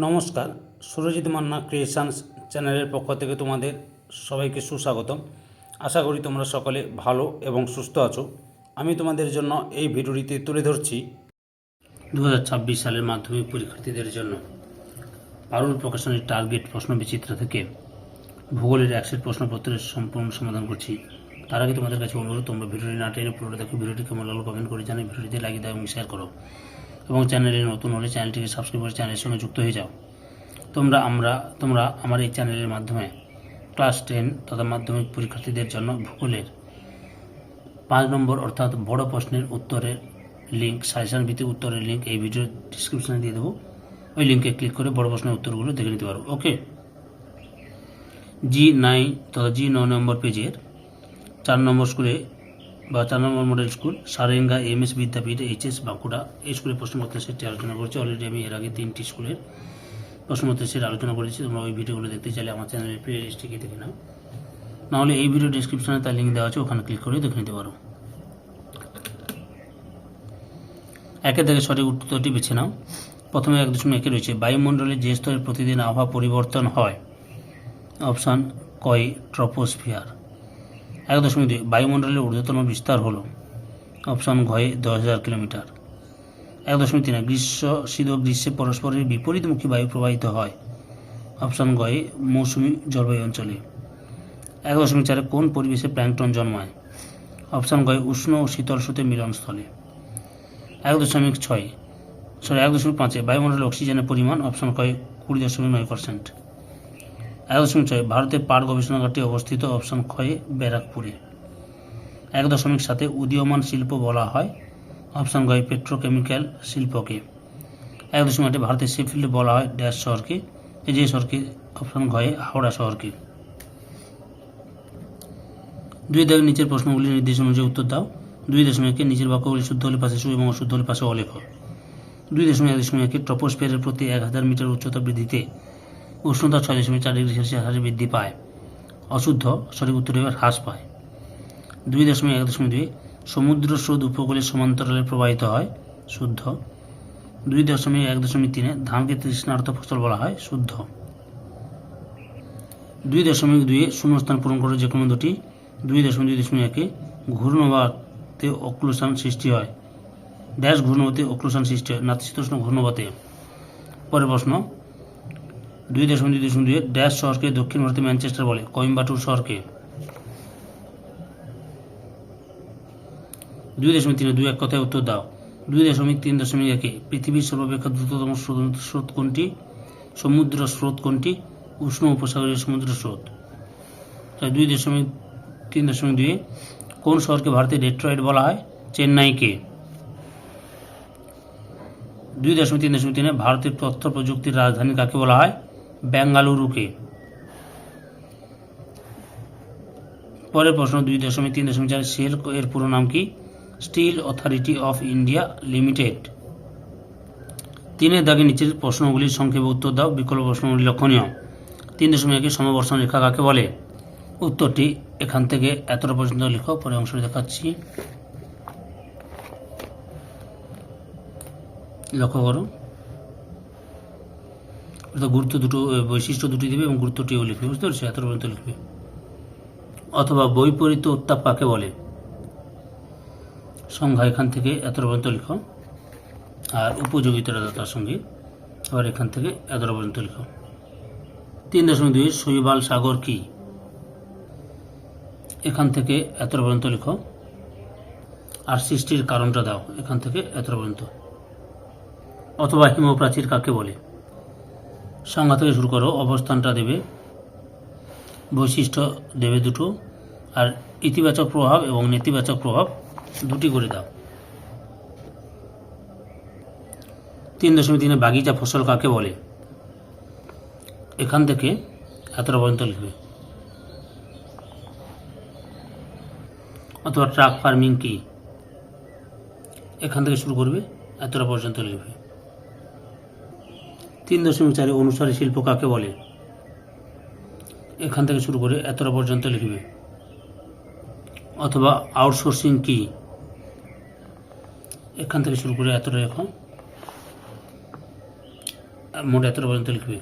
নমস্কার, সুরজিৎ মান্না ক্রিয়েশনস চ্যানেলের পক্ষ থেকে তোমাদের সবাইকে সুস্বাগতম। আশা করি তোমরা সকলে ভালো এবং সুস্থ আছো। আমি তোমাদের জন্য এই ভিডিওটিতে তুলে ধরছি দু হাজার ছাব্বিশ সালের মাধ্যমিক পরীক্ষার্থীদের জন্য পারুল প্রকাশনের টার্গেট প্রশ্ন বিচিত্র থেকে ভূগোলের একশের প্রশ্নপত্রের সম্পূর্ণ সমাধান করছি। তার আগে তোমাদের কাছে অনুরোধ, তোমরা ভিডিওটি না টেনে পুরোটা দেখো, ভিডিওটি কেমন লাগল কমেন্ট করে জানাই ভিডিওটিতে লাইক দাও এবং শেয়ার করো। এবং চ্যানেলে নতুন হলে চ্যানেলটিকে সাবস্ক্রাইব করে চ্যানেলের সঙ্গে যুক্ত হয়ে যাও। তোমরা, আমরা, তোমরা আমার এই চ্যানেলের মাধ্যমে ক্লাস টেন তথা মাধ্যমিক পরীক্ষার্থীদের জন্য ভূগোলের পাঁচ নম্বর অর্থাৎ বড় প্রশ্নের উত্তরের লিঙ্ক সাজেশন ভিত্তিক উত্তরের লিঙ্ক এই ভিডিও ডিসক্রিপশনে দিয়ে দেবো। ওই লিঙ্কে ক্লিক করে বড় প্রশ্নের উত্তরগুলো দেখে নিতে পারো। ওকে জি নাইন তথা জি নয় নম্বর পেজের চার নম্বর স্কুলে বা চার number model school, Sarenga M S Vidyapith HS Bankura. এই স্কুলের প্রশ্নপত্রের সেটটি আলোচনা করছি। অলরেডি আমি এর আগে তিনটি স্কুলের প্রশ্নপত্রের সেট আলোচনা করেছি। তোমরা ওই ভিডিওগুলো দেখতে চাইলে আমার চ্যানেলের প্লে লিস্টে গিয়ে দেখে নাও। নাহলে এই ভিডিও ডিসক্রিপশনে তার লিঙ্ক দেওয়া আছে, ওখানে ক্লিক করে দেখে নিতে পারো। একে থেকে সঠিক উত্তরটি বেছে নাও। প্রথমে এক দশমিক একে রয়েছে। বায়ুমণ্ডলে যে স্তরে প্রতিদিন আবহাওয়া পরিবর্তন হয়, অপশান কয় ট্রপোস্ফিয়ার। এক দশমিক দুই বায়ুমণ্ডলের ঊর্ধ্বতম বিস্তার হল অপশান ঘয়ে দশ হাজার কিলোমিটার। এক দশমিক তিন গ্রীষ্ম, শীত ও গ্রীষ্মে পরস্পরের বিপরীতমুখী বায়ু প্রবাহিত হয়। অপশান গয়ে মৌসুমি জলবায়ু অঞ্চলে। এক দশমিক চারে কোন পরিবেশে প্ল্যাঙ্কটন জন্মায়? অপশান গয়ে উষ্ণ ও শীতল স্রোতের মিলনস্থলে। এক দশমিক ছয়। সরি এক দশমিক পাঁচে বায়ুমণ্ডলে অক্সিজেনের পরিমাণ অপশান কয় কুড়ি দশমিক নয় পার্সেন্ট দশমিক ছয় ভারতের পাট গবেষণাগারটি অবস্থিত অপশন ক্ষয়ে ব্যারাকপুরে। এক দশমিক সাথে উদীয়মান শিল্প বলা হয় অপশন গয় পেট্রোকেমিক্যাল শিল্পকে। এক দশমিক আটে ভারতের সেফিল্ড বলা হয় ড্যাশ শহরকে যে শহরকে, অপশন ঘয়ে হাওড়া শহরকে। দুই দাগের নিচের প্রশ্নগুলি নির্দেশ অনুযায়ী উত্তর দাও। দুই দশমিকে নিচের বাক্যগুলি শুদ্ধ হলে পাশে সু এবং অশুদ্ধ হলে পাশে অলেখ। দুই দশমিক এক দশমিক একে ট্রপোস্ফিয়ারের প্রতি এক হাজার মিটার উচ্চতা বৃদ্ধিতে উষ্ণতা ছয় দশমিক চার ডিগ্রি সেলসিয়াস হারে বৃদ্ধি পায়। অশুদ্ধ, সঠিক উত্তর এবার হ্রাস পায়। দুই দশমিক এক দশমিক দুই সমুদ্র স্রোত উপকূলের সমান্তরালে প্রবাহিত হয়, শুদ্ধ। দুই দশমিক এক দশমিক তিনে ধানকে তৃষ্ণার্ত ফসল বলা হয়, শুদ্ধ। দুই দশমিক দুইয়ে শূন্যস্থান পূরণ করে যে কোনো দুটি। দুই দশমিক দুই দশমিক একে ঘূর্ণবাতে অক্লুশন সৃষ্টি হয়। ড্যাশ ঘূর্ণবাতে অক্লুশন সৃষ্টি হয়, নাতিশীতোষ্ণ ঘূর্ণবাতে। পরের প্রশ্ন দুই দশমিক দুই দশমিক দুই ড্যাশ শহরকে দক্ষিণ ভারতে ম্যানচেস্টার বলে, কইম্বাটুর শহরকে। দুই দশমিক তিনে দুই এক কথায় উত্তর দাও। দুই দশমিক তিন দশমিক একে, পৃথিবীর সর্বাপেক্ষা দ্রুততম স্রোত- কোনটি? সমুদ্র স্রোত কোনটি? উষ্ণ উপসাগরীয় সমুদ্র স্রোত। দুই দশমিক তিন দশমিক দুই কোন শহরকে ভারতের ডেট্রয়েড বলা হয়? চেন্নাইকে। দুই দশমিক তিন দশমিক তিনে ভারতের তথ্য প্রযুক্তির রাজধানী কাকে বলা হয়? বেঙ্গালুরুকে। পরের প্রশ্ন, দুই দশমিক তিন দশমিক চার সেল এর পুরো নাম কি? Steel authority of India limited. তিনের দাগে নিচের প্রশ্নগুলির সংক্ষেপে উত্তর দাও, বিকল্প প্রশ্নগুলি লক্ষণীয়। তিন দশমিক একে সমবর্ষণ রেখা কাকে বলে? উত্তরটি এখান থেকে এতটা পর্যন্ত লেখো, পরে অংশটি দেখাচ্ছি। লক্ষ্য করো। অর্থাৎ গুরুত্ব দুটো বৈশিষ্ট্য দুটি দেবে এবং গুরুত্বটিও লিখবে, বুঝতে পারছ? এত পর্যন্ত লিখবে। অথবা বৈপরীত্য উত্তাপ কাকে বলে? সংজ্ঞা এখান থেকে এত পর্যন্ত লিখো। আর উপযোগিতাটা তার সঙ্গে। আবার এখান থেকে এতটা পর্যন্ত লিখো। তিন দশমিক দুই, শৈবাল সাগর কি? এখান থেকে এত পর্যন্ত লিখো। আর সৃষ্টির কারণটা দাও, এখান থেকে এত পর্যন্ত। অথবা হিমপ্রাচীর কাকে বলে? সংজ্ঞা থেকে শুরু করো, অবস্থানটা দেবে, বৈশিষ্ট্য দেবে দুটো, আর ইতিবাচক প্রভাব এবং নেতিবাচক প্রভাব দুটি করে দাও। তিন দশমিক তিনে বাগিচা ফসল কাকে বলে? এখান থেকে এতটা পর্যন্ত লিখবে। অথবা ট্রাক ফার্মিং কি? এখান থেকে শুরু করবে, এতটা পর্যন্ত লিখবে। তিন দশমিক চারে অনুসারী শিল্প কাকে বলে? এখান থেকে শুরু করে এতটা পর্যন্ত লিখবে। অথবা আউটসোর্সিং কি? এখান থেকে শুরু করে এতটা লেখো মোট এতটা পর্যন্ত লিখবে।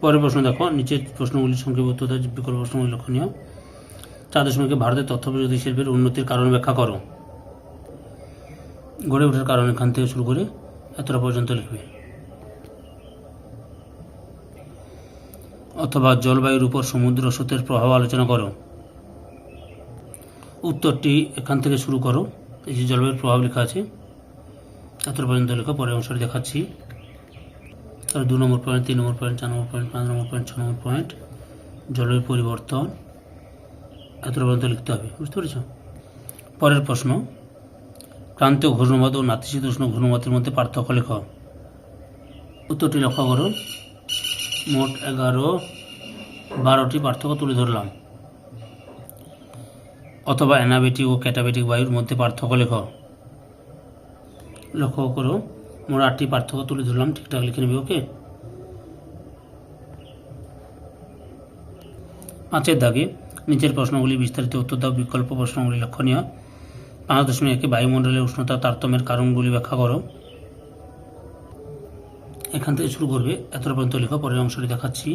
পরের প্রশ্ন দেখো, নিচের প্রশ্নগুলির উত্তর বিকল্প প্রশ্নগুলি লক্ষণীয়। চার দশমিকে ভারতের তথ্য প্রযুক্তি শিল্পের উন্নতির কারণ ব্যাখ্যা করো। গড়ে ওঠার কারণ এখান থেকে শুরু করে এতটা পর্যন্ত লিখবে। অথবা জলবায়ুর উপর সমুদ্র স্রোতের প্রভাব আলোচনা করো। উত্তরটি এখান থেকে শুরু করো। এই যে জলবায়ুর প্রভাব লেখা আছে, এতটা পর্যন্ত লেখা, পরের অংশটি দেখাচ্ছি। তার দু নম্বর পয়েন্ট তিন নম্বর পয়েন্ট চার নম্বর পয়েন্ট পাঁচ নম্বর পয়েন্ট ছ নম্বর পয়েন্ট জলবায়ু পরিবর্তন, এতটা পর্যন্ত লিখতে হবে। বুঝতে পেরেছ? পরের প্রশ্ন ক্রান্তীয় ঘূর্ণবাদ ও নাতিশীতোষ্ণ ঘূর্ণবাদের মধ্যে পার্থক্য লেখ। উত্তরটি লক্ষ্য করো। মোট এগারো, বারোটি পার্থক্য তুলে ধরলাম। অথবা অ্যানাবেটিক ও ক্যাটাবেটিক বায়ুর মধ্যে পার্থক্য লেখ। লক্ষ্য করো, মোট আটটি পার্থক্য তুলে ধরলাম ঠিকঠাক লিখে নেবে, ওকে? পাঁচের দাগে নিচের প্রশ্নগুলি বিস্তারিত উত্তর দাও, বিকল্প প্রশ্নগুলি লক্ষণীয়। পাঁচ দশমিক একে বায়ুমণ্ডলের উষ্ণতা তারতম্যের কারণগুলি ব্যাখ্যা করো। এখান থেকে শুরু করবে। এতটা পর্যন্ত লেখা, পরের অংশটি দেখাচ্ছি।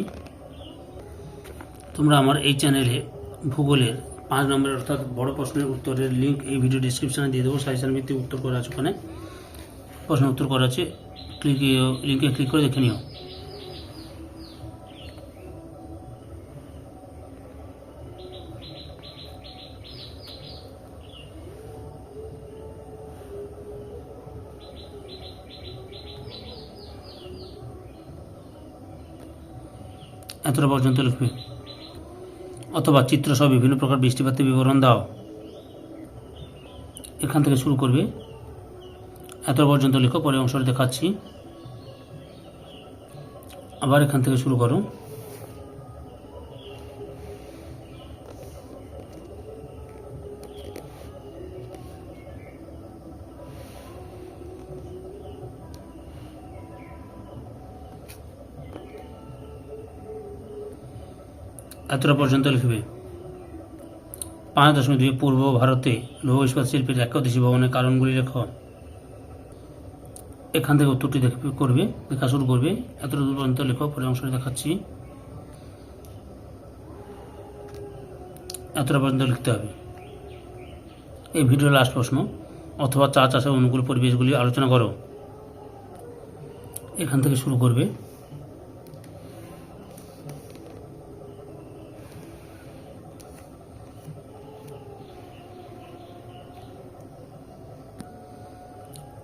তোমরা আমার এই চ্যানেলে ভূগোলের পাঁচ নম্বরের অর্থাৎ বড় প্রশ্নের উত্তরের লিঙ্ক এই ভিডিও ডিসক্রিপশানে দিয়ে দেবো। সাজেশন ভিত্তিক উত্তর করা আছে ওখানে। প্রশ্ন উত্তর করা আছে। ক্লিক লিঙ্কে ক্লিক করে দেখে নিও। এতটা পর্যন্ত লিখবে? অথবা চিত্রসহ বিভিন্ন প্রকার বৃষ্টিপাতের বিবরণ দাও। এখান থেকে শুরু করবে। এত পর্যন্ত লেখো, পরে অংশটা দেখাচ্ছি। আবার এখান থেকে শুরু করো। এতটা পর্যন্ত লিখবে। পাঁচ দশমিক দুই পূর্ব ভারতে লৌহ ইস্পাত শিল্পের একাদশী ভবনের কারণগুলি লেখ। এখান থেকে উত্তরটি দেখবে করবে লেখা শুরু করবে। এতটা দূর পর্যন্ত লেখো পরে অংশটি দেখাচ্ছি। এতটা পর্যন্ত লিখতে হবে। এই ভিডিও লাস্ট প্রশ্ন, অথবা চা চাষের অনুকূল পরিবেশগুলি আলোচনা করো। এখান থেকে শুরু করবে।